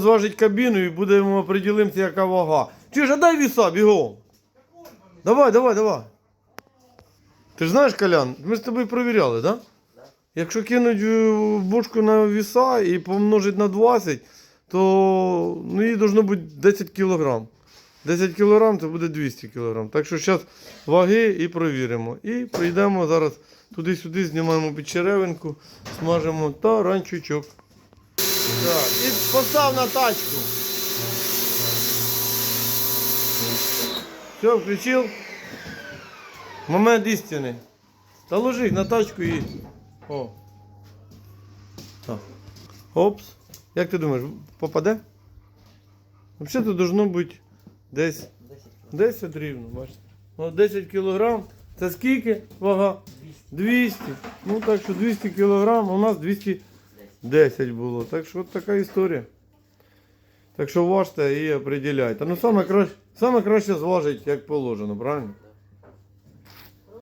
зважить кабіну і будемо оприділимося, яка вага. Чуєш, а дай віса, бігом. Давай, давай, давай. Ти ж знаєш, Колян, ми з тобою перевіряли, так? Да? Якщо кинуть бушку на віса і помножить на 20, то ну, їй должно бути 10 кілограм. 10 кілограм це буде 200 кілограм. Так що зараз ваги і провіримо. І прийдемо зараз туди-сюди, знімаємо під черевинку, смажемо таранчучок. Так, і постав на тачку. Все, включив. Момент істини. Та ложи на тачку і. О. Так. Опс. Як ти думаєш, попаде? Взагалі тут должно бути десь 10 рівно, бачите. Ну, 10 кілограм. Це скільки вага? 200. Ну так що 200 кілограм, у нас 210 було. Так що от така історія. Так що важте і определяйте. Ну саме краще, саме краще зважить, як положено, правильно?